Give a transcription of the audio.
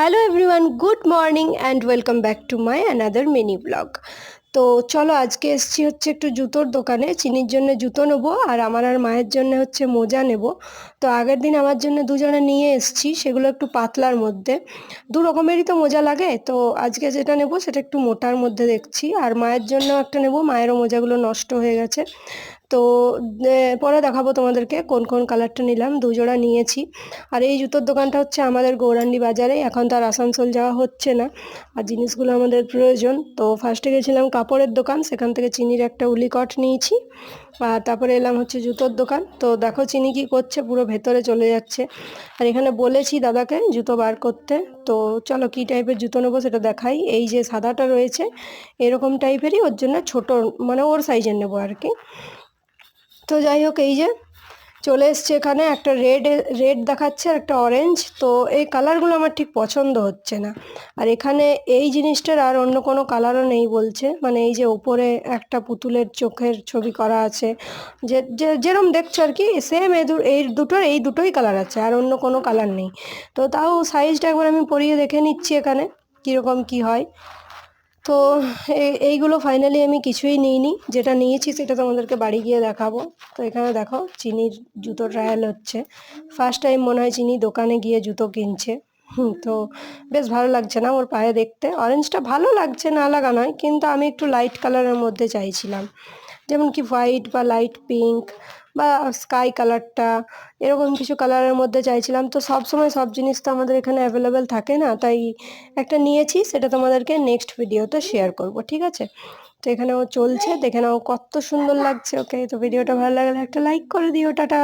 Hello everyone, good morning and welcome back to my another mini blog. তো চলো আজকে এসছি হচ্ছে একটু জুতোর দোকানে, চিনির জন্য জুতো নেব আর আমার আর মায়ের জন্য হচ্ছে মোজা নেব। তো আগের দিন আমার জন্য দুজনে নিয়ে এসছি, সেগুলো একটু পাতলার মধ্যে। দু রকমেরই তো মোজা লাগে, তো আজকে যেটা নেব সেটা একটু মোটার মধ্যে দেখছি। আর মায়ের জন্য একটা নেব, মায়েরও মোজাগুলো নষ্ট হয়ে গেছে। তো পরে দেখাবো তোমাদেরকে কোন কোন কালারটা নিলাম দুজোড়া নিয়েছি। আর এই জুতোর দোকানটা হচ্ছে আমাদের গৌরান্ডি বাজারে, এখন তো আর আসানসোল যাওয়া হচ্ছে না। আর জিনিসগুলো আমাদের প্রয়োজন, তো ফার্স্টে গেছিলাম কাপড়ের দোকান, সেখান থেকে চিনির একটা উলিকট নিয়েছি। আর তারপরে এলাম হচ্ছে জুতোর দোকান, তো দেখো চিনি কি করছে, পুরো ভেতরে চলে যাচ্ছে। আর এখানে বলেছি দাদাকে জুতো বার করতে, তো চলো কী টাইপের জুতো নেব সেটা দেখাই। এই যে সাদাটা রয়েছে, এরকম টাইপেরই ওর জন্য ছোটো মানে ওর সাইজের নেব আর কি। তো যাই হোক, এই যে চলে এসছে এখানে একটা রেড রেড দেখাচ্ছে আর একটা অরেঞ্জ তো এই কালারগুলো আমার ঠিক পছন্দ হচ্ছে না। আর এখানে এই জিনিসটার আর অন্য কোনো কালারও নেই বলছে। মানে এই যে ওপরে একটা পুতুলের চোখের ছবি করা আছে। যে যেরম দেখছ আর কি সেম এই এই দুটোর, এই দুটোই কালার আছে, আর অন্য কোনো কালার নেই। তো তাও সাইজটা একবার আমি পরিয়ে দেখে নিচ্ছি এখানে, কীরকম কি হয়। তো এইগুলো ফাইনালি আমি কিছুই নিইনি। যেটা নিয়েছি সেটা তোমাদেরকে বাড়ি গিয়ে দেখাবো। তো এখানে দেখো, চিনির জুতো ট্রায়াল হচ্ছে। ফার্স্ট টাইম মনে হয় চিনি দোকানে গিয়ে জুতো কিনছে। তো বেশ ভালো লাগছে না ওর পায়ে দেখতে। অরেঞ্জটা ভালো লাগছে, না লাগা নয়, কিন্তু আমি একটু লাইট কালারের মধ্যে চাইছিলাম। যেমন কি হোয়াইট বা লাইট পিঙ্ক বা স্কাই কালারটা এরকম কিছু কালারের মধ্যে চাইছিলাম। তো সব সময় সব জিনিস তো আমাদের এখানে অ্যাভেলেবেল থাকে না। তাই একটা নিয়েছি, সেটা তোমাদেরকে নেক্সট ভিডিওতে শেয়ার করব, ঠিক আছে? তো এখানে ও চলছে, দেখে নাও কত সুন্দর লাগছে ওকে তো ভিডিওটা ভালো লাগলে একটা লাইক করে দিও, টাটা!